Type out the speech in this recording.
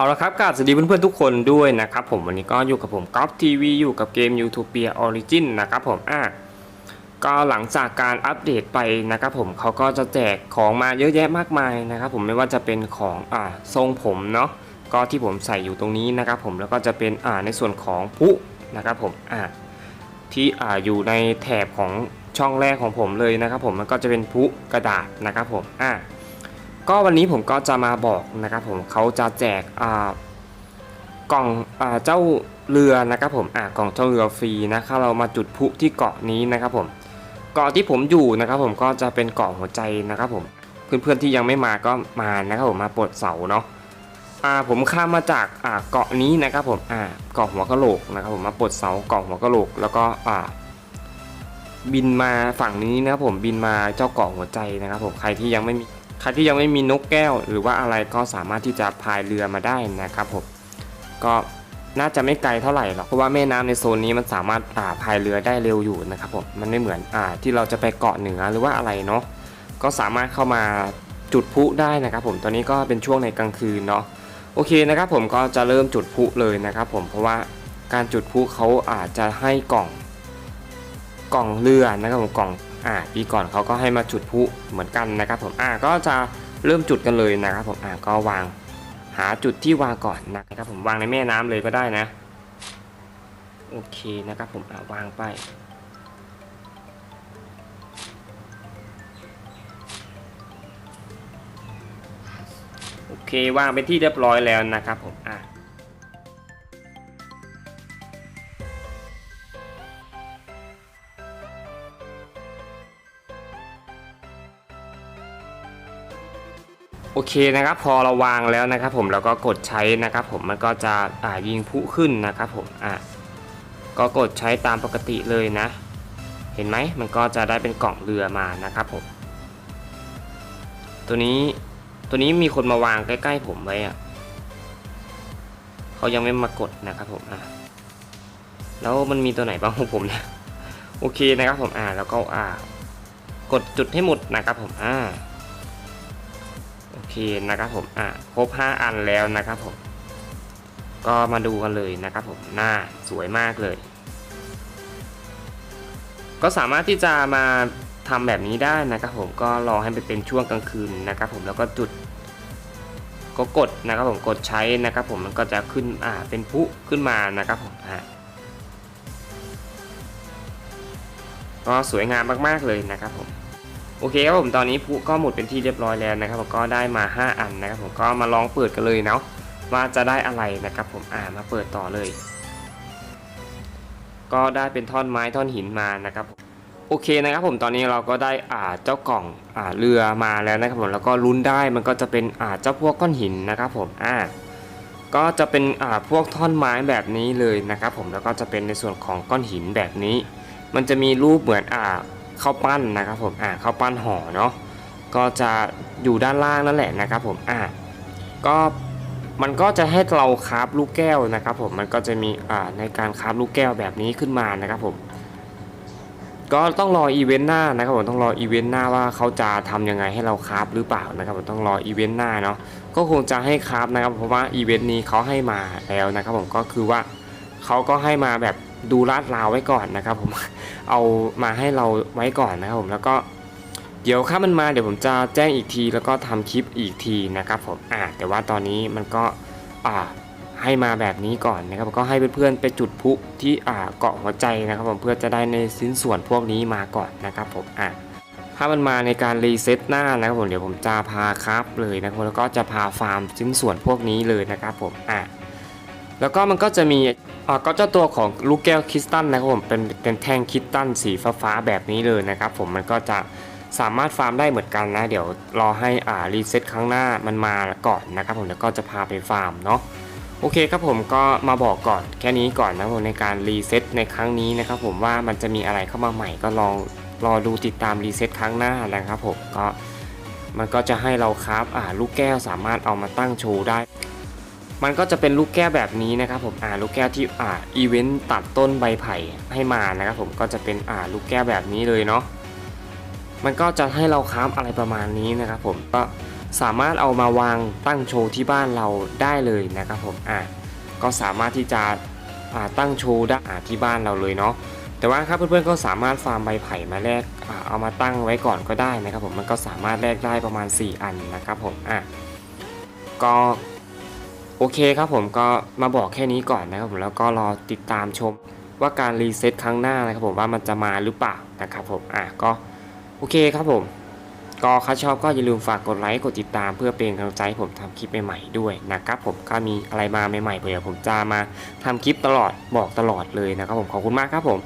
เอาละครับกาบสวัสดีเพื่อนๆทุกคนด้วยนะครับผมวันนี้ก็อยู่กับผมก๊อฟทีวีอยู่กับเกม Utopia Origin นะครับผมอะก็หลังจากการอัปเดตไปนะครับผมเขาก็จะแจกของมาเยอะแยะมากมายนะครับผมไม่ว่าจะเป็นของอ่าทรงผมเนาะก็ที่ผมใส่อยู่ตรงนี้นะครับผมแล้วก็จะเป็นอ่าในส่วนของพุนะครับผมอ่าที่อ่าอยู่ในแถบของช่องแรกของผมเลยนะครับผมมันก็จะเป็นพุกระดาษนะครับผมอ่า ก็วันนี้ผมก็จะมาบอกนะครับผมเขาจะแจกกล่องเจ้าเรือนะครับผมอ่ากล่องเจ้าเรือฟรีนะครับเรามาจุดพลุที่เกาะนี้นะครับผมเกาะที่ผมอยู่นะครับผมก็จะเป็นเกาะหัวใจนะครับผมเพื่อนๆที่ยังไม่มาก็มานะครับผมมาปลดเสาเนาะอ่าผมข้ามมาจากอ่าเกาะนี้นะครับผมอ่าเกาะหัวกะโหลกนะครับผมมาปลดเสาเกาะหัวกะโหลก แล้วก็อ่าบินมาฝั่งนี้นะครับผมบินมาเจ้าเกาะหัวใจนะครับผมใครที่ยังไม่มี ใครที่ยังไม่มีนกแก้ว หรือว่าอะไรก็สามารถที่จะพายเรือมาได้นะครับผมก็น่าจะไม่ไกลเท่าไหร่หรอกเพราะว่าแม่น้ำในโซนนี้มันสามารถอ่าพายเรือได้เร็วอยู่นะครับผมมันไม่เหมือนอ่าที่เราจะไปเกาะเหนือหรือว่าอะไรเนาะก็สามารถเข้ามาจุดพุได้นะครับผมตอนนี้ก็เป็นช่วงในกลางคืนเนาะโอเคนะครับผมก็จะเริ่มจุดพุเลยนะครับผมเพราะว่าการจุดพุเขาอาจจะให้กล่องกล่องเรือนะครับผมกล่อง อ่าปีก่อนเขาก็ให้มาจุดพุเหมือนกันนะครับผมอ่าก็จะเริ่มจุดกันเลยนะครับผมอ่าก็วางหาจุดที่วางก่อนนะครับผมวางในแม่น้ำเลยก็ได้นะ โอเคนะครับผมอ่าวางไปโอเควางเป็นที่เรียบร้อยแล้วนะครับผมอ่า โอเคนะครับพอเราวางแล้วนะครับผมเราก็กดใช้นะครับผมมันก็จะอ่ายิงพลุขึ้นนะครับผมอะก็กดใช้ตามปกติเลยนะ เห็นไหมมันก็จะได้เป็นกล่องเรือมานะครับผม ตัวนี้ตัวนี้มีคนมาวางใกล้ ๆ ผมไว้อะเขายังไม่มากดนะครับผมอะแล้วมันมีตัวไหนบ้างของผมเนี่ยโอเคนะครับผมอ่าแล้วก็อ่ากดจุดให้หมดนะครับผมอ่า เคนะครับผมอะครบ 5 อันแล้วนะครับผม ก็มาดูกันเลยนะครับผมหน้าสวยมากเลย ก็สามารถที่จะมาทำแบบนี้ได้นะครับผมก็รอให้ไปเป็นช่วงกลางคืนนะครับผมแล้วก็จุดก็กดนะครับผมกดใช้นะครับผมมันก็จะขึ้นอ่าเป็นพุขึ้นมานะครับผมอะก็สวยงามมากๆเลยนะครับผม โอเคครับผมตอนนี้ผู้ก็หมดเป็นที่เรียบร้อยแล้วนะครับผมก็ได้มา 5 อันนะครับผมก็มาลองเปิดกันเลยเนาะว่าจะได้อะไรนะครับผมอ่ามาเปิดต่อเลย ก็ได้เป็นท่อนไม้ท่อนหินมานะครับผมโอเคนะครับผมตอนนี้เราก็ได้อ่าเจ้ากล่องอ่าเรือมาแล้วนะครับผมแล้วก็ลุ้นได้มันก็จะเป็นอ่าเจ้าพวกก้อนหินนะครับผมอ่าก็จะเป็นอ่าพวกท่อนไม้แบบนี้เลยนะครับผมแล้วก็จะเป็นในส่วนของก้อนหินแบบนี้ มันจะมีรูปเหมือนอ่า ข้าวปั้นนะครับผมอ่าข้าวปั้นห่อเนาะก็จะอยู่ด้านล่างนั่นแหละนะครับผมอ่าก็มันก็จะให้เราคราฟลูกแก้วนะครับผมมันก็จะมีอ่าในการคราฟลูกแก้วแบบนี้ขึ้นมานะครับผมก็ต้องรออีเวนต์หน้านะครับผมต้องรออีเวนต์หน้าว่าเขาจะทำยังไงให้เราคราฟหรือเปล่านะครับผมต้องรออีเวนต์หน้าเนาะก็คงจะให้คราฟนะครับเพราะว่าอีเวนต์นี้เขาให้มาแล้วนะครับผมก็คือว่าเขาก็ให้มาแบบ ดูลาดราวไว้ก่อนนะครับผมเอามาให้เราไว้ก่อนนะครับผมแล้วก็เดี๋ยวถ้ามันมาเดี๋ยวผมจะแจ้งอีกที แล้วก็ทำคลิปอีกทีนะครับผมอ่าแต่ว่าตอนนี้มันก็อ่าให้มาแบบนี้ก่อนนะครับก็ให้เพื่อนๆไปจุดพลุที่อ่าเกาะหัวใจนะครับผมเพื่อจะได้ในชิ้นส่วนพวกนี้มาก่อนนะครับผมอ่าถ้ามันมาในการรีเซ็ตหน้านะครับผมเดี๋ยวผมจะพาครับเลยนะครับแล้วก็จะพาฟาร์มชิ้นส่วนพวกนี้เลยนะครับผมอ่า แล้วก็มันก็จะมีอ่าก็เจ้าตัวของลูกแก้วคริสตัลนะครับผมเป็นเป็นแท่งคริสตัลสีฟ้าๆแบบนี้เลยนะครับผมมันก็จะสามารถฟาร์มได้เหมือนกันนะ เดี๋ยวรอให้อ่ารีเซ็ตครั้งหน้ามันมาก่อนนะครับผมแล้วก็จะพาไปฟาร์มเนาะโอเคครับผมก็มาบอกก่อนแค่นี้ก่อนนะครับผมในการรีเซ็ตในครั้งนี้นะครับผมว่ามันจะมีอะไรเข้ามาใหม่ก็ลองรอดูติดตามรีเซ็ตครั้งหน้านะครับผมก็มันก็จะให้เราคราฟอ่าลูกแก้วสามารถเอามาตั้งโชว์ได้ มันก็จะเป็นลูกแก้วแบบนี้นะครับผมอ่าลูกแก้วที่อ่าอีเวนต์ตัดต้นใบไผ่ให้มานะครับผมก็จะเป็นอ่าลูกแก้วแบบนี้เลยเนาะมันก็จะให้เราคราฟอะไรประมาณนี้นะครับผมก็สามารถเอามาวางตั้งโชว์ที่บ้านเราได้เลยนะครับผมอะก็สามารถที่จะอ่าตั้งโชว์ได้อ่าที่บ้านเราเลยเนาะแต่ว่าครับเพื่อนๆก็สามารถฟาร์มใบไผ่มาแลกอ่าเอามาตั้งไว้ก่อนก็ได้นะครับผมมันก็สามารถแลกได้ประมาณ 4 อันนะครับผมอะก็ โอเคครับผมก็มาบอกแค่นี้ก่อนนะครับผมแล้วก็รอติดตามชมว่าการรีเซ็ตครั้งหน้านะครับผมว่ามันจะมาหรือเปล่านะครับผมอะก็โอเคครับผม ก็ถ้าชอบก็อย่าลืมฝากกดไลค์กดติดตามเพื่อเป็นกำลังใจให้ผมทำคลิปใหม่ๆด้วยนะครับผมก็มีอะไรมาใหม่ๆเผื่อผมจะมาทำคลิปตลอดบอกตลอดเลยนะครับผมขอบคุณมากครับผม